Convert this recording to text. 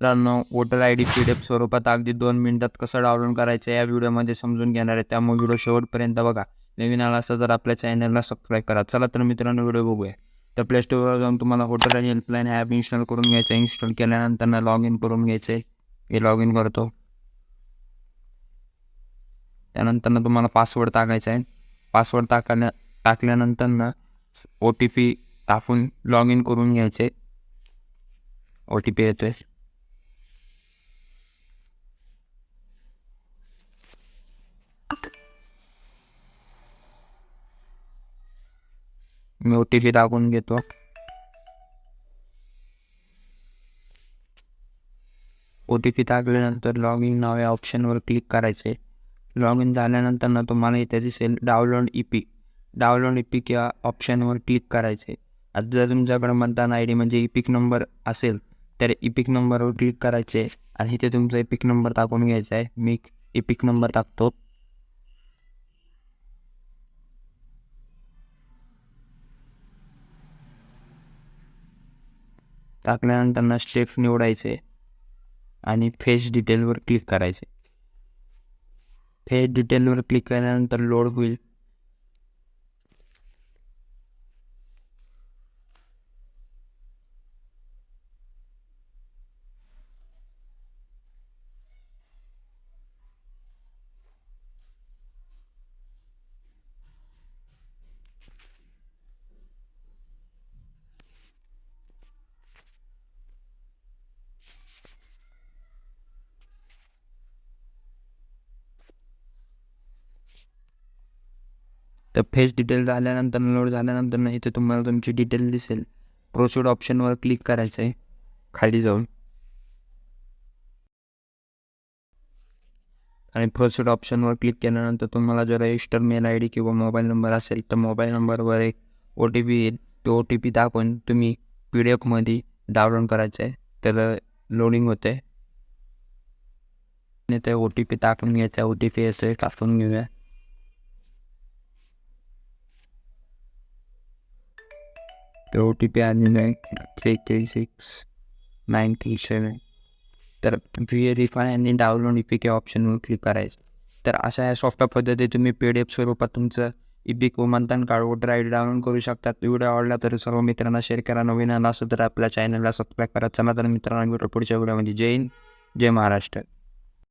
मित्रांनो voter I D P D F स्वरूपात अगदी दोन मिनिटात कसं डाउनलोड करायचं या व्हिडिओमध्ये समजून घेणार आहे. त्यामुळे व्हिडिओ शेवटपर्यंत बघा. नवीन आला असं तर आपल्या चॅनलला सबस्क्राईब करा. चला तर मित्रांनो व्हिडिओ बघूया. तर प्ले स्टोरवर जाऊन तुम्हाला voter I helpline app install करून घ्यायचं इन्स्टॉल केल्यानंतर लॉग इन करून घ्यायचं आहे. हे लॉग इन करतो. त्यानंतर तुम्हाला पासवर्ड टाकायचा आहे. पासवर्ड टाकल्या टाकल्यानंतर ना ओ टी पी टाकून लॉग इन करून घ्यायचे. ओ टी पी येतोय. मी ओ टी पी टाकून घेतो. ओ टी पी टाकल्यानंतर लॉग इन नाव या ऑप्शनवर क्लिक करायचे. लॉग इन झाल्यानंतर ना तुम्हाला इथे दिसेल download E P download EPIC या ऑप्शनवर क्लिक करायचे. आता जर तुमच्याकडे मतदान आय डी म्हणजे ई पिक नंबर असेल तर ई पिक नंबरवर क्लिक करायचे. आणि इथे तुमचा ई पिक नंबर टाकून घ्यायचा आहे. मी ई पिक नंबर टाकतो. टाकल्यानंतर त्यांना स्टेप निवडायचे आणि फेस डिटेलवर क्लिक करायचे. फेस डिटेलवर क्लिक केल्यानंतर लोड होईल. तर फेस डिटेल्स झाल्यानंतर लोड झाल्यानंतर ना इथे तुम्हाला तुमची डिटेल दिसेल. प्रोसिड ऑप्शनवर क्लिक करायचं आहे खाली जाऊन. आणि प्रोसिड ऑप्शनवर क्लिक केल्यानंतर तुम्हाला जर रजिस्टर मेल आय डी किंवा मोबाईल नंबर असेल तर मोबाईल नंबरवर एक ओ टी पी येईल. तो ओ टी पी दाखवून तुम्ही पी डी एफमध्ये डाउनलोड करायचं आहे तर लोडिंग होते ते ओ टी पी टाकून घ्यायचा ओ टी पी असेल टाकून घेऊया. तर ओ टी पी आलेला आहे. Three three six nine three seven तर व्हेरीफाय आणि डाउनलोड ई पी के ऑप्शनवर क्लिक करायचं. तर अशा या सॉफ्टवेअर पद्धती तुम्ही पी डी एफ स्वरूपात तुमचं E P card voter I D download करू शकतात व्हिडिओ आवडला तर सर्व मित्रांना शेअर करा. नवीन आला असं तर आपल्या चॅनलला सबस्क्राईब करा. चला तर मित्रांना भेटू पुढच्या व्हिडिओमध्ये जय हिंद जय महाराष्ट्र.